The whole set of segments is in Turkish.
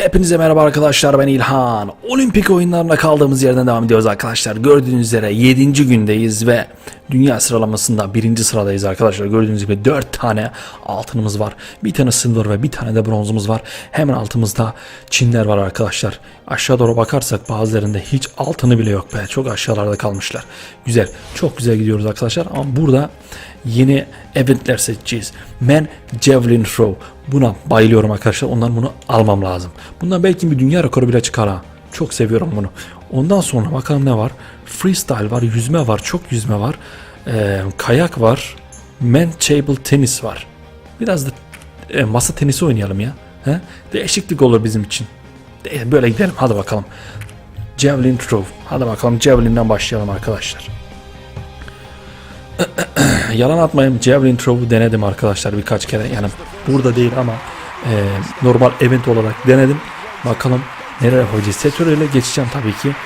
Hepinize merhaba arkadaşlar ben İlhan. Olimpik oyunlarına kaldığımız yerden devam ediyoruz arkadaşlar. Gördüğünüz üzere 7. gündeyiz ve dünya sıralamasında 1. sıradayız arkadaşlar. Gördüğünüz gibi 4 tane altınımız var. Bir tane silver ve bir tane de bronzumuz var. Hemen altımızda Çinler var arkadaşlar. Aşağı doğru bakarsak bazılarında hiç altını bile yok be. Çok aşağılarda kalmışlar. Güzel. Çok güzel gidiyoruz arkadaşlar. Ama burada yeni eventler seçeceğiz. Men Javelin Throw. Buna bayılıyorum arkadaşlar. Ondan bunu almam lazım. Bundan belki bir dünya rekoru bile çıkar ha. Çok seviyorum bunu. Ondan sonra bakalım ne var. Freestyle var, yüzme var, çok yüzme var. Ee, kayak var. Men table tenis var. Biraz da e, masa tenisi oynayalım ya. He? Değişiklik olur bizim için. De- Böyle gidelim. Hadi bakalım. Javelin Throw. Hadi bakalım Javelin'den başlayalım arkadaşlar. Yalan atmayayım Javelin Throw'u denedim arkadaşlar birkaç kere. Yani burada değil ama e, normal event olarak denedim. Bakalım nereye koyacağız. Setör ile geçeceğim tabii ki.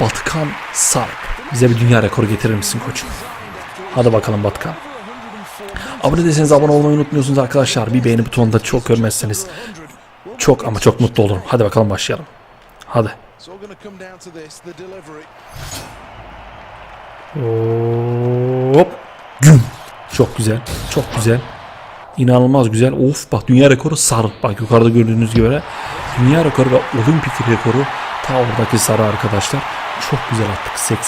Batıkan Sarp. Bize bir dünya rekoru getirir misin koçum? Hadi bakalım Batıkan. Abone değilseniz abone olmayı unutmuyorsunuz arkadaşlar. Bir beğeni butonunu da çok görmezseniz çok ama çok mutlu olurum. Hadi bakalım başlayalım. Hadi. Hop. Güm. Çok güzel. Çok güzel. İnanılmaz güzel. Of bak dünya rekoru sarı. Bak yukarıda gördüğünüz gibi. Dünya rekoru ve olimpik rekoru ta oradaki sarı arkadaşlar. Çok güzel attık.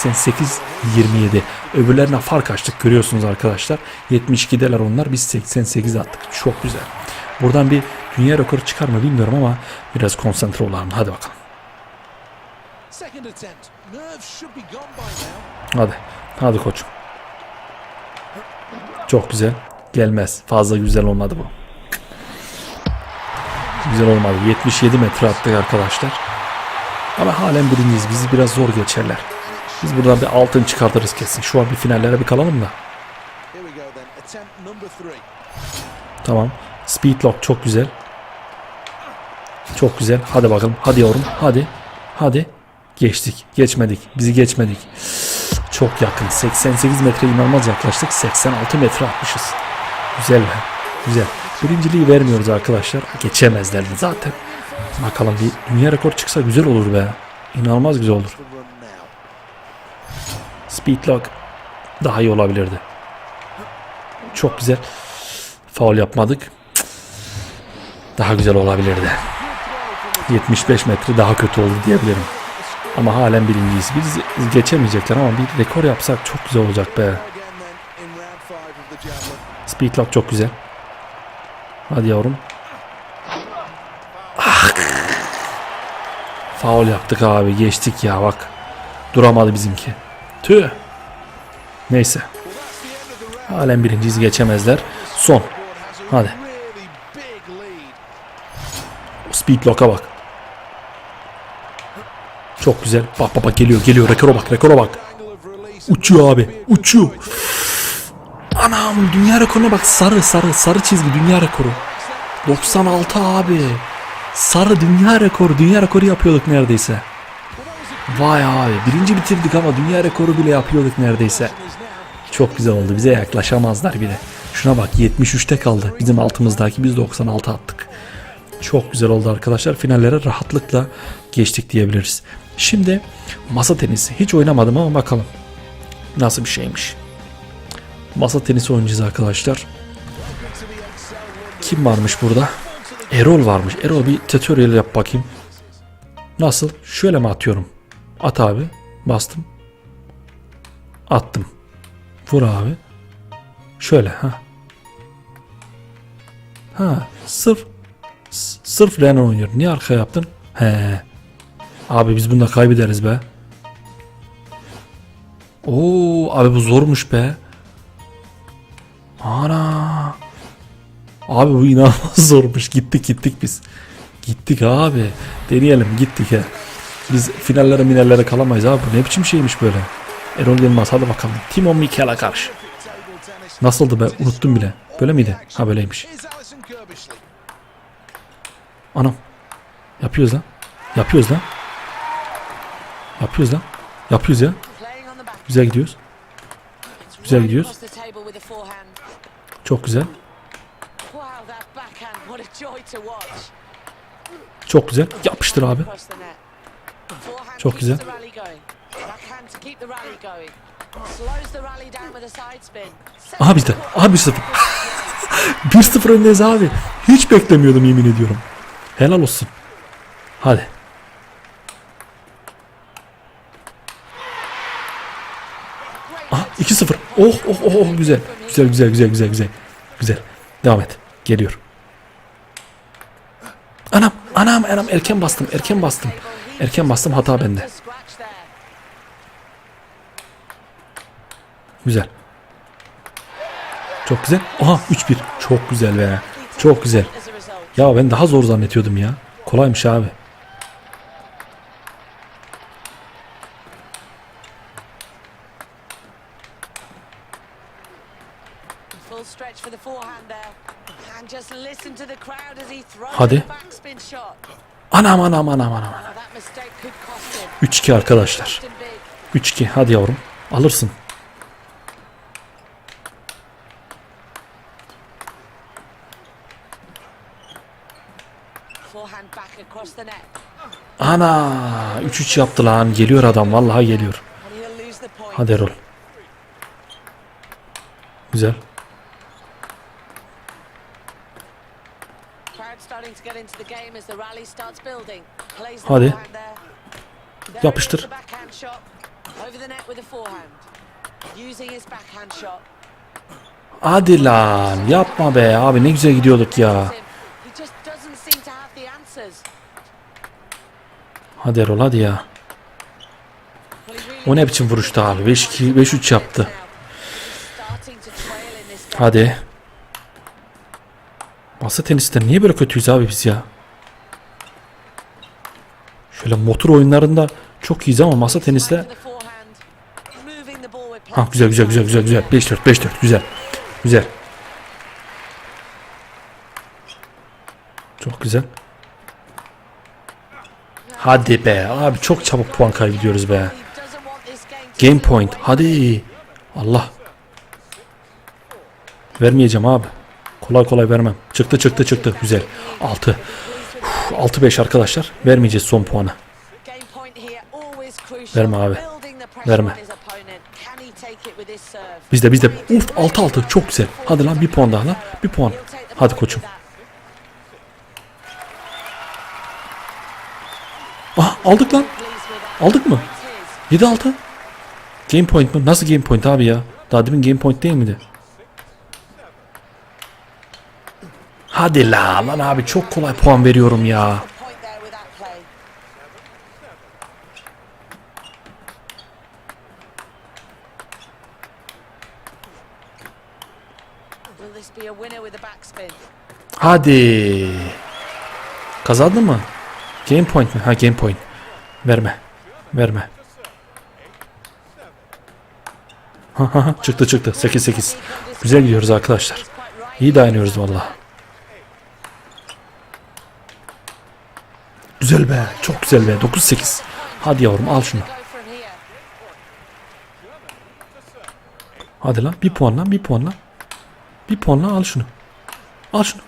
88-27. Öbürlerine fark açtık görüyorsunuz arkadaşlar. 72'deler onlar. Biz 88 attık. Çok güzel. Buradan bir dünya rekoru çıkar mı bilmiyorum ama biraz konsantre olalım. Hadi bakalım. Hadi. Hadi koçum. Çok güzel. Gelmez. Fazla güzel olmadı bu. Güzel olmadı. 77 metre attık arkadaşlar. Ama halen birinciyiz. Bizi biraz zor geçerler. Biz buradan bir altın çıkartırız kesin. Şu an bir finallere bir kalalım da. Tamam. Speed lock çok güzel. Çok güzel. Hadi bakalım. Hadi yavrum. Hadi. Hadi. Geçtik. Geçmedik. Bizi geçmedik. Çok yakın. 88 metre inanılmaz yaklaştık. 86 metre atmışız. Güzel be. Güzel. Birinciliği vermiyoruz arkadaşlar. Geçemezlerdi zaten. Bakalım bir dünya rekor çıksa güzel olur be. İnanılmaz güzel olur. The run now. Speed lock daha iyi olabilirdi. Çok güzel. Faul yapmadık. Daha güzel olabilirdi. 75 metre daha kötü oldu diyebilirim. Ama halen birinciyiz. Biz geçemeyecekler ama bir rekor yapsak çok güzel olacak be. Again then in round five of the javelin. Speed lock çok güzel. Hadi yavrum. Ah. Faul yaptık abi. Geçtik ya bak. Duramadı bizimki. Tüh. Neyse. Halen birinciyiz geçemezler. Son. Hadi. Speed lock'a bak. Çok güzel. Bak bak bak geliyor geliyor. Rekora bak rekora bak. Uçuyor abi. Uçuyor. Anam dünya rekoruna bak sarı sarı sarı çizgi dünya rekoru. 96 abi. Sarı dünya rekoru. Dünya rekoru yapıyorduk neredeyse. Vay abi. Birinci bitirdik ama dünya rekoru bile yapıyorduk neredeyse. Çok güzel oldu. Bize yaklaşamazlar bile. Şuna bak 73'te kaldı. Bizim altımızdaki biz 96 attık. Çok güzel oldu arkadaşlar. Finallere rahatlıkla geçtik diyebiliriz. Şimdi masa tenisi. Hiç oynamadım ama bakalım. Nasıl bir şeymiş. Masa tenisi oynayacağız arkadaşlar. Kim varmış burada? Erol varmış. Erol bir tutorial yap bakayım. Nasıl? Şöyle mi atıyorum? At abi. Bastım. Attım. Vur abi. Şöyle ha. Ha sırf sırf Renan oynuyor. Niye arkaya yaptın? He. Abi biz bunda kaybederiz be. Oo abi bu zormuş be. Ana. Abi bu inanılmaz zormuş. Gittik gittik biz. Gittik abi. Deneyelim gittik he. Biz finallere minallere kalamayız abi. Bu ne biçim şeymiş böyle. Erol Yılmaz hadi bakalım. Timon Mikel'e karşı. Nasıldı be? Unuttum bile. Böyle miydi? Ha böyleymiş. Anam. Yapıyoruz lan. Yapıyoruz lan. Yapıyoruz lan. Yapıyoruz ya. Güzel gidiyoruz. Güzel gidiyoruz. across the table with a forehand. Çok güzel. Çok güzel. Yapıştır abi. Çok güzel. Aha bizde. Aha 1-0. 1-0 öndeyiz abi. Hiç beklemiyordum yemin ediyorum. Helal olsun. Hadi. Aha 2-0. Oh oh oh oh güzel. Güzel güzel güzel güzel güzel. Güzel. Devam et. Geliyor. Anam anam anam erken bastım erken bastım. Erken bastım hata bende. Güzel. Çok güzel. Aha 3-1. Çok güzel be. Çok güzel. Ya ben daha zor zannediyordum ya. Kolaymış abi. Full stretch for the forehand there. And just listen to the crowd as he throws Hadi. backspin shot. Anam anam anam anam. Oh, that mistake could cost him. 3-2 arkadaşlar. Cost him big. 3-2 hadi yavrum. Alırsın. Ana 3-3 yaptı lan. Geliyor adam vallahi geliyor. Hadi Erol. Güzel. Crowd starting to get into the game as the rally starts building. Plays the Hadi. forehand there. There it Yapıştır. is, the backhand shot. Over the net with a forehand. Using his backhand shot. Hadi lan. Yapma be abi ne güzel gidiyorduk ya. Hadi Erol hadi ya. O ne biçim vuruştu abi? 5-2 5-3 yaptı. Hadi. Masa teniste niye böyle kötüyüz abi biz ya? Şöyle motor oyunlarında çok iyiyiz ama masa teniste Ha güzel güzel güzel güzel güzel. 5-4 5-4 güzel. Güzel. Çok güzel. Hadi be abi çok çabuk puan kaybediyoruz be. Game point. Hadi. Allah. Vermeyeceğim abi. Kolay kolay vermem. Çıktı çıktı çıktı. Güzel. 6. 6-5 arkadaşlar. Vermeyeceğiz son puanı. Verme abi. Verme. Bizde bizde. Uf 6-6 çok güzel. Hadi lan bir puan daha lan. Bir puan. Hadi koçum. Aha aldık lan. Aldık mı? It is. 7-6. Game point mu? Nasıl game point abi ya? Daha demin game point değil miydi? Hadi la lan abi çok kolay puan veriyorum ya. Hadi. Kazandın mı? Game point mi? Ha game point. Verme. Verme. Ha ha ha çıktı çıktı 8-8. Güzel gidiyoruz arkadaşlar. İyi dayanıyoruz valla. Güzel be. Çok güzel be. 9-8. Hadi yavrum al şunu. Hadi lan bir puan lan bir puan lan. Bir puan lan al şunu. Al şunu.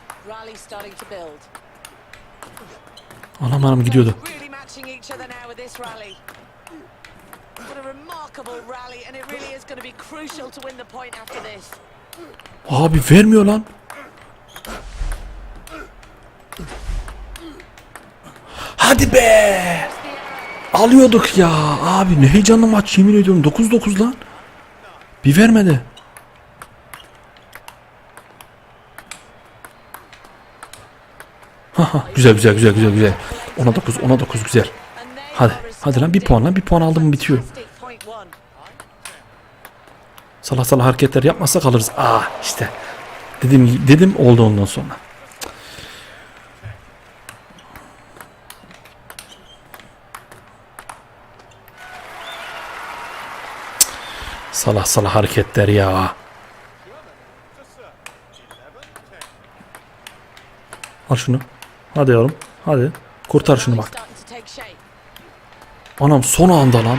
Anam anam gidiyordu. Abi vermiyor lan. Hadi be. Alıyorduk ya. Abi ne heyecanlı maç yemin ediyorum. 9-9 lan. Bir vermedi. Güzel güzel güzel güzel güzel. 10'a 9 10'a 9 güzel. Hadi hadi lan bir puan lan bir puan aldım bitiyor. Salak salak hareketler yapmazsak kalırız. Aa işte. Dedim dedim oldu ondan sonra. Salak salak hareketler ya. Al şunu. Hadi yavrum. Hadi. Kurtar şunu bak. Anam son anda lan.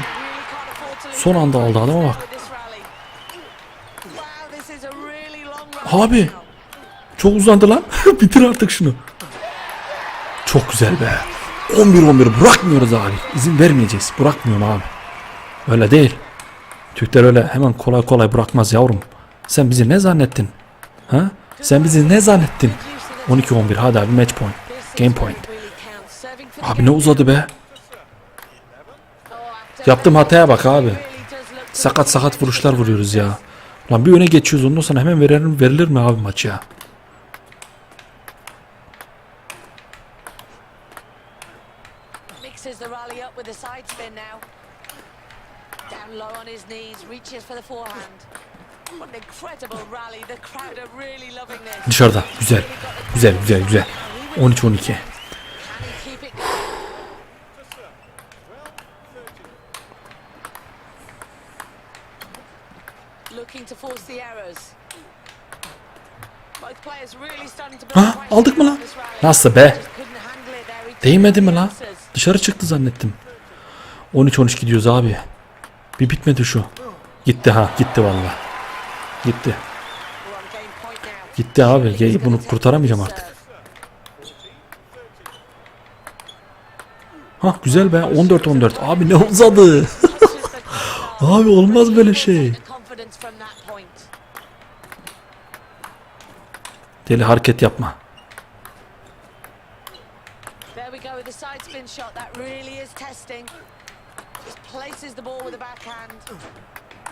Son anda aldı adama bak. Abi. Çok uzandı lan. Bitir artık şunu. Çok güzel be. 11-11 bırakmıyoruz abi. İzin vermeyeceğiz. Bırakmıyorum abi. Öyle değil. Türkler öyle hemen kolay kolay bırakmaz yavrum. Sen bizi ne zannettin? Ha? Sen bizi ne zannettin? 12-11 hadi abi match point. Game point. Abi ne uzadı be? Yaptığım hataya bak abi. Sakat sakat vuruşlar vuruyoruz ya. Lan bir öne geçiyoruz ondan sonra hemen verilir, verilir mi abi maç ya? Mixes the rally up with a side spin now. Low on his knees, reaches for the forehand. What an incredible rally. The crowd are really loving this. Dışarıda. Güzel. Güzel güzel güzel. 13-12. Can he keep it going? Looking to force the errors. Ha aldık mı lan? Nasıl be? Değmedi mi lan? Dışarı çıktı zannettim. 13-13 gidiyoruz abi. Bir bitmedi şu. Gitti ha gitti valla. Gitti. Gitti abi. Bunu kurtaramayacağım artık. serve. Ha güzel be 14-14. Abi ne uzadı? Abi olmaz böyle şey. Deli hareket yapma. Places the ball with the backhand.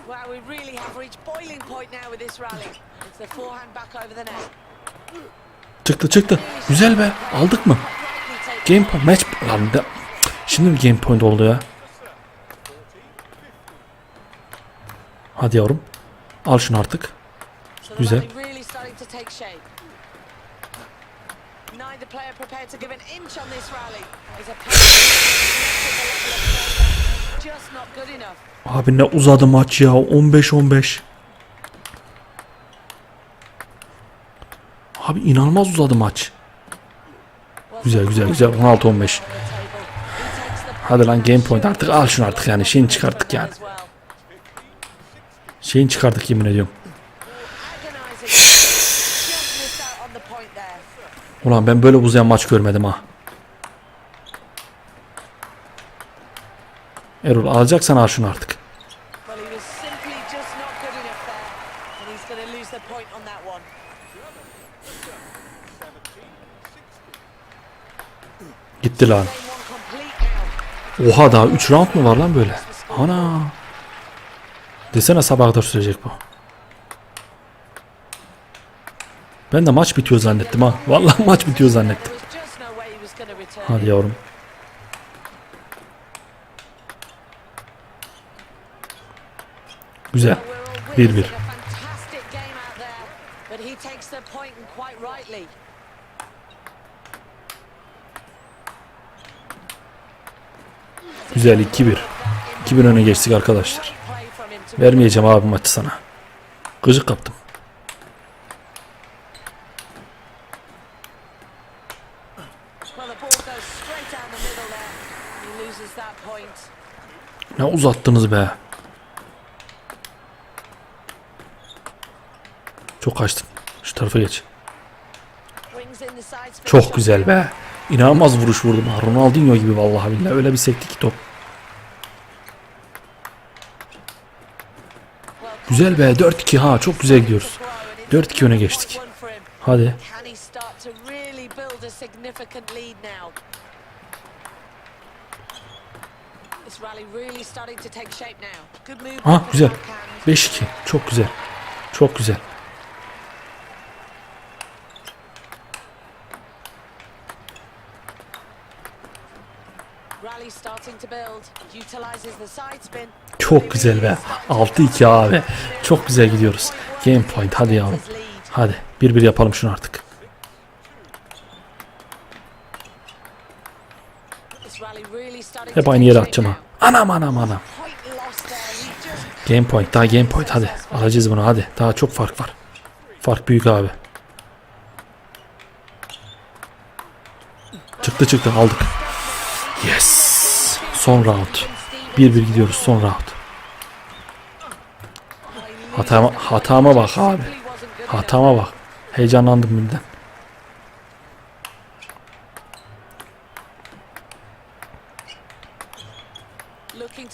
Wow, we really have reached boiling point now with this rally. It's the forehand back over the net. Çıktı çıktı. Güzel be. Aldık mı? Game point. Match. Lan da- Şimdi mi game point oldu ya? Hadi yavrum. Al şunu artık. Güzel. Abi ne uzadı maç ya. 15-15. Abi inanılmaz uzadı maç. Güzel güzel güzel. 16-15. Hadi lan game point artık al şunu artık yani şeyini çıkarttık yani. Şeyini çıkarttık yemin ediyorum. Ulan ben böyle uzayan maç görmedim ha. Erol alacaksan al şunu artık. Gitti lan. Oha daha 3 round mu var lan böyle? Ana. Desene sabaha kadar sürecek bu. Ben de maç bitiyor zannettim ha. Vallahi maç bitiyor zannettim. There was just no way he was going to return. Hadi it. yavrum. Güzel. We're all 1-1. witnessing a fantastic game out there, but he takes the point and quite rightly. Güzel 2-1. 2-1 öne geçtik arkadaşlar. Vermeyeceğim abi maçı sana. Gıcık kaptım. Well, the ball goes straight down the middle there. He loses that point. Ne uzattınız be. Çok kaçtın. Şu tarafa geç. Çok güzel be. İnanılmaz vuruş vurdum. Ronaldinho gibi vallahi billahi. Öyle bir sekti ki top. Güzel be. 4-2 ha. Çok güzel gidiyoruz. throw, and it's 4-2 öne geçtik. Hadi. Ha güzel. backhand. 5-2. Çok güzel. Çok güzel. Rally starting to build. Utilizes the side spin. Çok güzel be. 6-2 abi. Çok güzel gidiyoruz. Game point. Hadi yavrum. Hadi. 1-1 yapalım şunu artık. Hep aynı yere atacağım ha. Anam anam anam. Game point. Daha game point. Hadi. Alacağız bunu hadi. Daha çok fark var. Fark büyük abi. Çıktı çıktı aldık. Yes. Son round. 1-1 gidiyoruz son round. Hatama, hatama bak abi. Hatama bak. Heyecanlandım birden.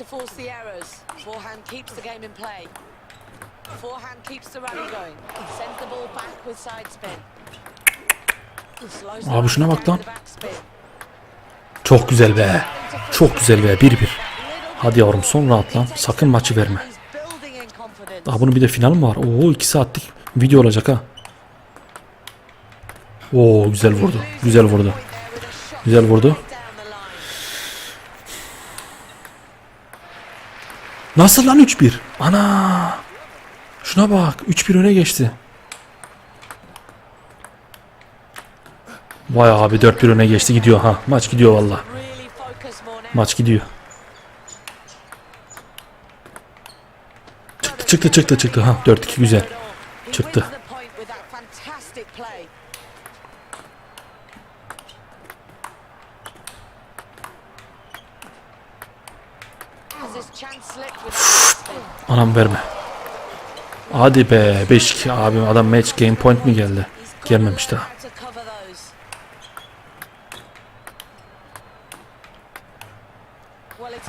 force the errors. Forehand keeps the game in play. Forehand keeps the rally going. Sends the ball back with side spin. Slows the Abi şuna bak lan. Çok güzel be. Çok güzel be. 1-1. Hadi yavrum son rahat lan. Sakın maçı verme. Daha bunun bir de final mi var? Oo 2 saatlik video olacak ha. Oo güzel vurdu. Güzel vurdu. Güzel vurdu. Nasıl lan 3-1? Ana! Şuna bak. 3-1 öne geçti. Vay abi 4-1 öne geçti gidiyor ha. Maç gidiyor valla. Really focus more now. Maç gidiyor. Çıktı çıktı çıktı çıktı ha 4-2 güzel. Çıktı. Anam verme. Hadi be 5-2 abim adam match game point mi geldi? Gelmemiş daha.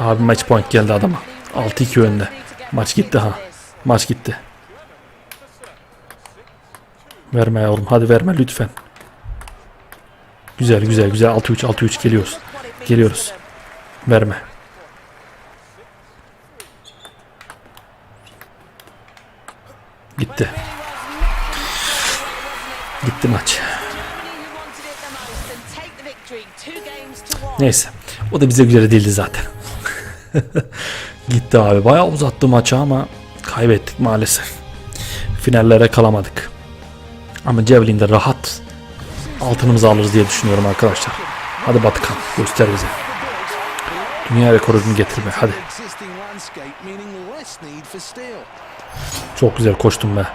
Abi match point geldi adama. 6-2 önde. Maç gitti ha. Maç gitti. Verme yavrum hadi verme lütfen. Güzel güzel güzel 6-3 6-3 geliyoruz. Geliyoruz. Verme. Gitti. Gitti maç. Neyse. O da bize göre değildi zaten. Gitti abi. Bayağı uzattı maçı ama kaybettik maalesef. Finallere kalamadık. Ama Javelin'de rahat altınımızı alırız diye düşünüyorum arkadaşlar. Hadi Batıkan göster bize. Dünya rekorunu getirme hadi. Çok güzel koştum be.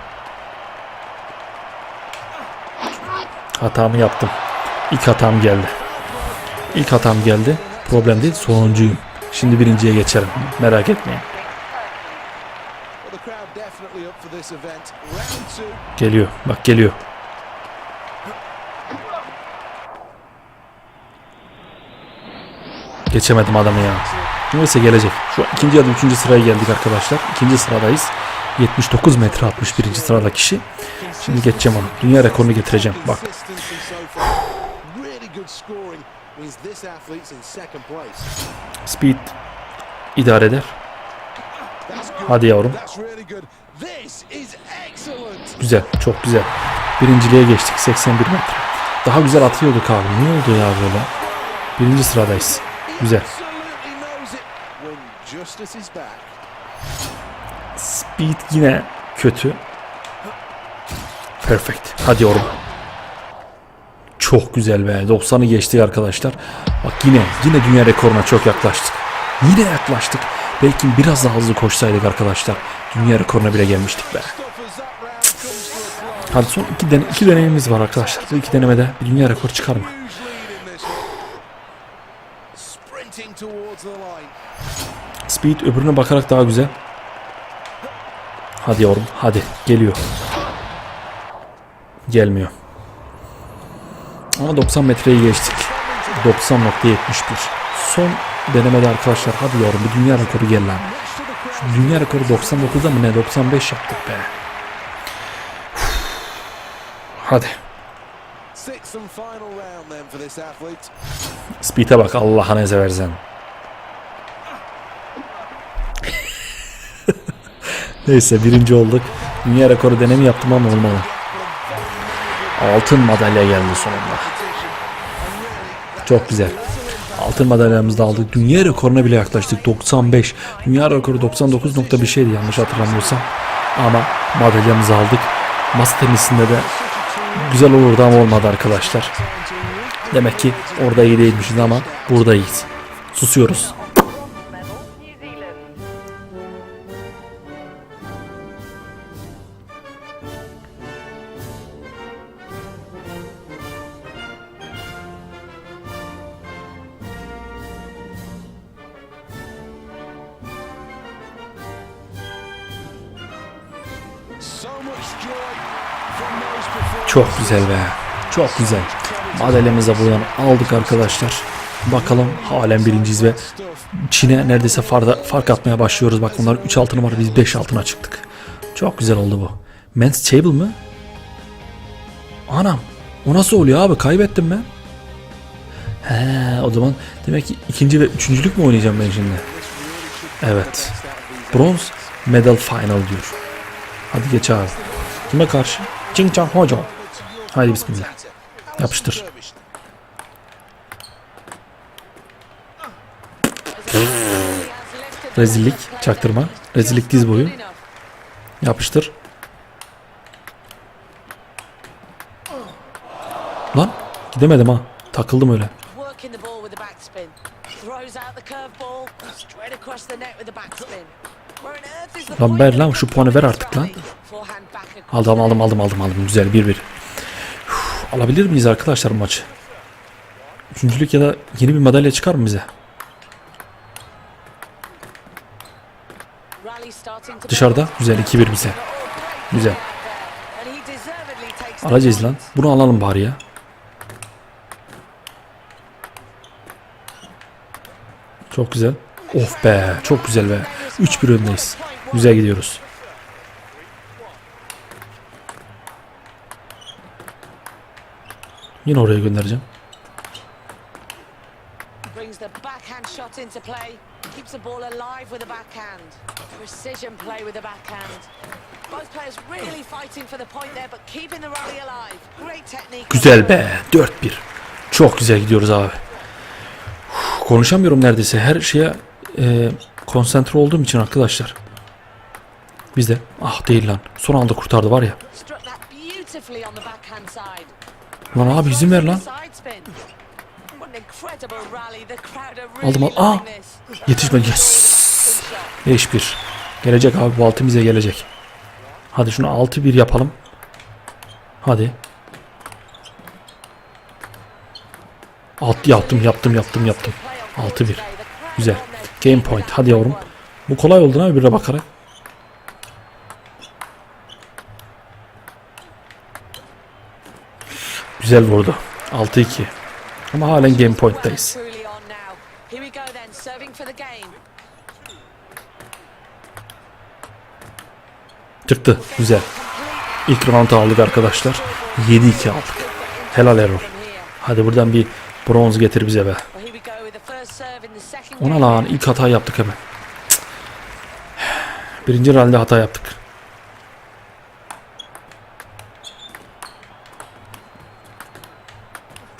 Hatamı yaptım. İlk hatam geldi. İlk hatam geldi. Problem değil sonuncuyum. Şimdi birinciye geçerim. Merak etmeyin. Geliyor. Bak geliyor. Geçemedim adamı ya. Neyse gelecek. Şu an ikinci ya da üçüncü sıraya geldik arkadaşlar. İkinci sıradayız. 79 metre 61. sırada kişi. Şimdi geçeceğim onu. Dünya rekorunu getireceğim. Bak. Speed idare eder. Hadi yavrum. Güzel. Çok güzel. Birinciliğe geçtik. 81 metre. Daha güzel atıyorduk abi. Ne oldu ya böyle? Birinci sıradayız. Güzel. Speed yine kötü. Perfect. Hadi yorum. Çok güzel be. 90'ı geçtik arkadaşlar. Bak yine yine dünya rekoruna çok yaklaştık. Yine yaklaştık. Belki biraz daha hızlı koşsaydık arkadaşlar. Dünya rekoruna bile gelmiştik be. Hadi son iki, dene iki deneyimiz var arkadaşlar. Bu iki denemede bir dünya rekoru çıkar mı? Speed öbürüne bakarak daha güzel. Hadi yavrum hadi geliyor. Gelmiyor. Ama 90 metreyi geçtik. 90.71. Son denemede arkadaşlar hadi yavrum bir dünya rekoru gel lan. Şu dünya rekoru 99'da mı ne 95 yaptık be. Hadi. Speed'e bak Allah'ını seversen. Neyse birinci olduk. Dünya rekoru denemi yaptım ama olmadı. Altın madalya geldi sonunda. Çok güzel. Altın madalyamızı da aldık. Dünya rekoruna bile yaklaştık. 95. Dünya rekoru 99 nokta bir şeydi yanlış hatırlamıyorsam. Ama madalyamızı aldık. Masa tenisinde de güzel olurdu ama olmadı arkadaşlar. Demek ki orada iyi değilmişiz ama burada iyiyiz. Susuyoruz. Çok güzel. Madalyamızı da buradan aldık arkadaşlar. Bakalım halen birinciyiz ve Çin'e neredeyse farda, fark atmaya başlıyoruz. Bak onlar 3 altına var biz 5 altına çıktık. Çok güzel oldu bu. Men's Table mı? Anam o nasıl oluyor abi kaybettim ben. He o zaman demek ki ikinci ve üçüncülük mü oynayacağım ben şimdi? Evet. Bronz medal final diyor. Hadi geç abi. Kime karşı? Jing Chang Hojo. Haydi bismillah. Yapıştır. Rezillik, çaktırma. Rezillik diz boyu. Yapıştır. Lan gidemedim ha. Takıldım öyle. Lan ver lan, şu puanı ver artık lan. Aldım aldım aldım aldım aldım. Güzel 1-1. Üf, Alabilir miyiz arkadaşlar maçı? Üçüncülük ya da yeni bir madalya çıkar mı bize? Dışarıda güzel 2-1 bize. Güzel. Alacağız lan. Bunu alalım bari ya. Çok güzel. Of be çok güzel be. 3-1 öndeyiz. Güzel gidiyoruz. Yine oraya göndereceğim. Brings the backhand shot into play. Keeps the ball alive with the backhand. Precision play with the backhand. Both players really fighting for the point there, but keeping the rally alive. Great technique. Güzel be. 4-1. Çok güzel gidiyoruz abi. Uf, konuşamıyorum neredeyse. Her şeye e, konsantre olduğum için arkadaşlar. Biz de ah değil lan. Son anda kurtardı var ya. Lan abi izin ver lan. Aldım, al- Aa! Yetişmedi. Yes. Spin shot. 5-1. Gelecek abi bu altı bize gelecek. Hadi şunu 6-1 yapalım. Hadi. Alt yaptım yaptım yaptım yaptım. 6-1. Güzel. Game point. Hadi yavrum. Bu kolay oldu abi birine bakarak. Güzel vurdu. 6-2. Ama halen game point'tayız. Çıktı. Güzel. İlk round'u aldık arkadaşlar. 7-2 aldık. Helal here. Hadi buradan bir bronz getir bize be. Ona lan ilk hata yaptık hemen. Birinci round'da hata yaptık.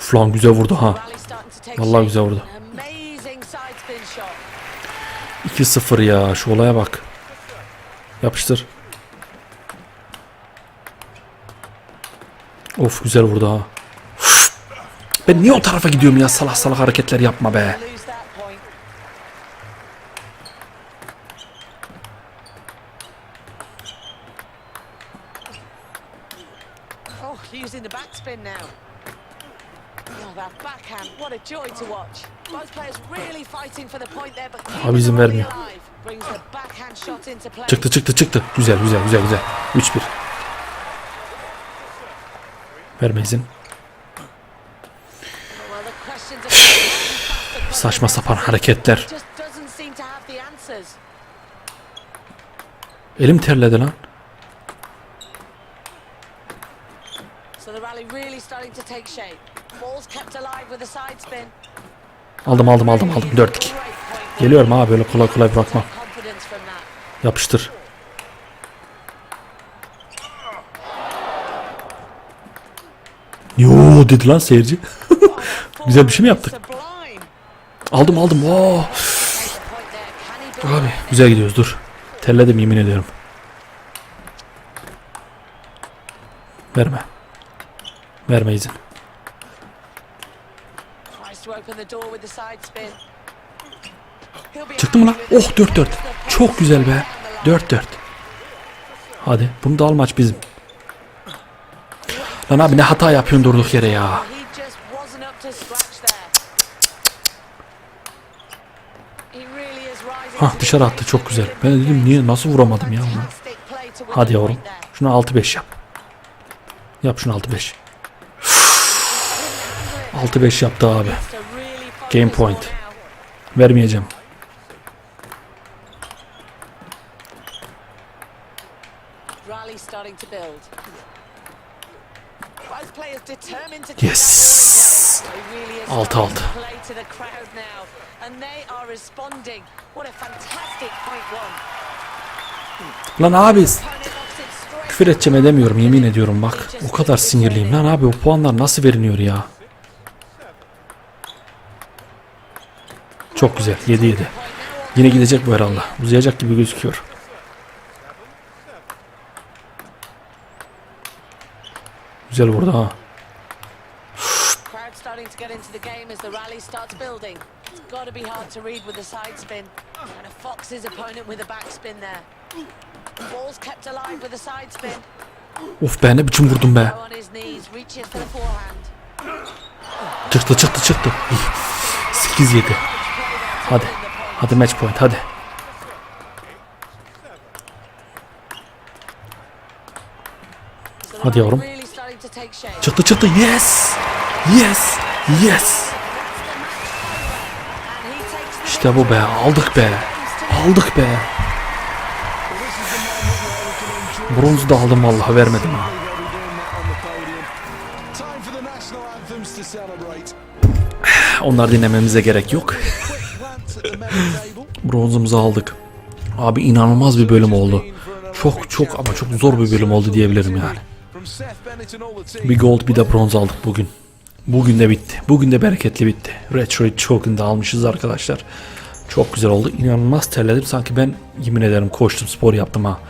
Flan güzel vurdu ha. Vallahi güzel vurdu. Amazing side spin shot. 2-0 ya şu olaya bak. Yapıştır. Of güzel vurdu ha. Ben niye o tarafa gidiyorum ya salak salak hareketler yapma be. Lose that point. Oh, using the backspin now. Oh, that backhand, what a joy to watch. Both players really fighting for the point there, but keeping Abi izin vermiyor. Çıktı çıktı çıktı. Güzel güzel güzel güzel. 3-1. Verme izin. Saçma sapan hareketler. Elim terledi lan. Aldım aldım aldım aldım. 4-2. Geliyorum abi böyle kolay kolay that. Yapıştır. Yo dedi lan seyirci. Güzel bir şey mi yaptık? Aldım aldım. Oo. Build Abi güzel gidiyoruz dur. Terledim yemin ediyorum. Verme. Verme izin. Çıktı mı lan? Oh this. 4-4. Çok güzel be. 4-4. Hadi bunu da al maç bizim. Lan abi ne hata yapıyorsun durduk yere ya. Hah dışarı attı çok güzel. Ben de dedim niye nasıl vuramadım ya win Hadi yavrum. Şunu 6-5 yap. Yap şunu 6-5. 6-5 yaptı abi. Game point. Vermeyeceğim. Rally starting to build. Both players determined to Yes. They really are Alt, starting alt. to play to the crowd now, and they are responding. What a fantastic point one. Lan abi küfür edeceğim edemiyorum yemin ediyorum bak. O kadar sinirliyim. Lan abi o puanlar nasıl veriliyor ya? Çok güzel 7-7. Yine gidecek bu herhalde. Uzayacak gibi gözüküyor. Güzel vurdu ha. Crowd starting to get into the game as the rally starts building. It's got to be hard to read with a side spin. And a Fox his opponent with a backspin there. Ball's kept alive with a side spin. Of be ne biçim vurdum be. Çıktı çıktı çıktı. 8-7. Hadi. Hadi match point hadi. Hadi yavrum. Çıktı çıktı. Yes. Yes. Yes. İşte bu be. Aldık be. Aldık be. Bronzu da aldım vallahi vermedim ha. Onlar dinlememize gerek yok. Bronzumuzu aldık. Abi inanılmaz bir bölüm oldu. Çok çok ama çok zor bir bölüm oldu diyebilirim yani. Bir gold bir de bronz aldık bugün. Bugün de bitti. Bugün de bereketli bitti. Retroid Choke'unu da almışız arkadaşlar. Çok güzel oldu. İnanılmaz terledim. Sanki ben yemin ederim koştum spor yaptım ha.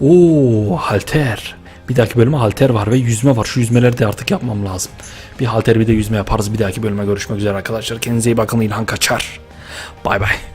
Oo halter. Bir dahaki bölüme halter var ve yüzme var. Şu yüzmeleri de artık yapmam lazım. Bir halter bir de yüzme yaparız. Bir dahaki bölüme görüşmek üzere arkadaşlar. Kendinize iyi bakın. İlhan Kaçar. Bay bay.